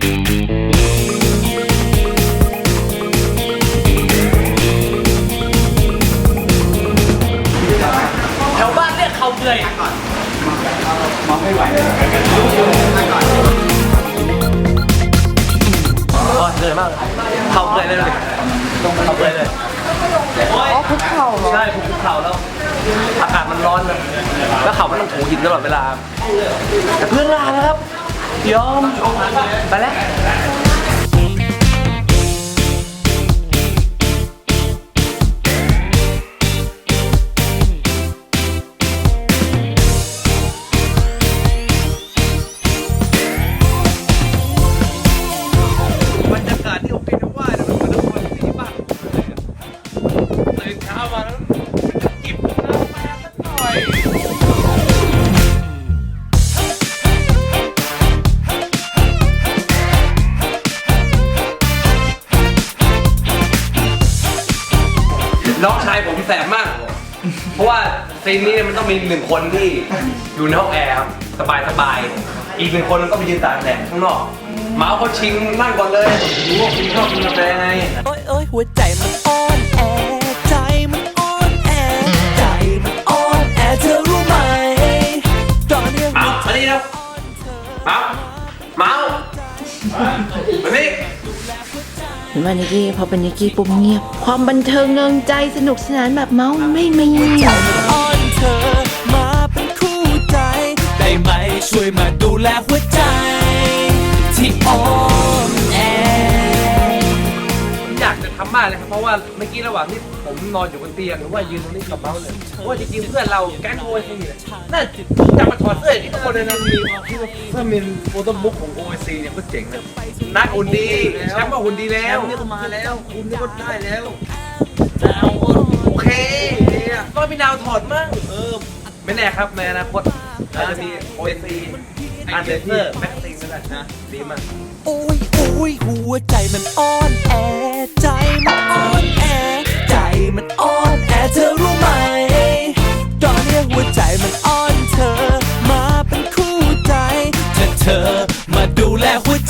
แถวบ้านเรียกเขาเกยโอ้ยเหนื่อยมากเขาเกยเลยเลยเขาเกยเลยอ๋อคุกเข่าเหรอใช่ภูเขาแล้วอากาศมันร้อนนะแล้วเขามันต้องถูหินตลอดเวลาแต่เพื่อนลานะครับ ยอม ไปแล้วบรรยากาศที่โอเคนะว่าเนี่ยมันเหมือนนครศรีบ้านผมเลยอะตื่นเช้ามาแล้ว น้องชายผมแสบมาก เพราะว่าซีนนี้เนี่ยมันต้องมีหนึ่งคนที่อยู่ในห้องแอร์ครับสบายสบายๆอีกหนึ่งคนมันก็ไปยืนตากแดดข้างนอกเมาส์เขาชิงนั่งก่อนเลยรู้ว่าคุณชอบกินกาแฟไงโอ้ยโอ้ยหัวใจมันอ่อนแอใจมันอ่อนแอใจมันอ่อนแอเธอรู้ไหมตอนนี้เมาส์มานี่นะเมาส์เมาส์มานี่ เห็นไหมนิกกี้พอเป็นนิกกี้ปุ๊บเงียบ ความบันเทิงเงิงใจสนุกสนานแบบเมาไม่มีอ่อนเธอมาเป็นคู่ใจ ได้ไหมช่วยมาดูแลหัวใจากจะทำมากเลยครับเพราะว่าเมื่อกี้ระหว่างที่ผมนอนอยู่บนเตียงหรือว่ายืนตรงนี้กับเมาส์เนี่ยเพราะว่าจริงๆเพื่อนเราแก๊งโอซีเนี่ยน่าจะมาถอดเสื้ออย่างนี้ทุกคนเลยนะมีถ้ามีโฟโต้บุ๊กของโอซีเนี่ยก็เจ๋งนะนักหุ่นดีแชมป์ว่าหุ่นดีแล้วนี่ก็มาแล้ว คุณนี่ก็ได้แล้วดาวโอเคก็มีดาวถอดมั่งเออไม่แน่ครับในอนาคตอาจจะมีโอซีอันเดอร์เซอร์แม็กซิงก็ได้นะดีมากโอ้ยโอ้ยหัวใจมันอ่อนแอ ใจมันอ่อนแอ ใจมันอ่อนแอเธอรู้ไหม ตอนนี้หัวใจมันอ่อนเธอ มาเป็นคู่ใจเธอมาดูแลหัวใจ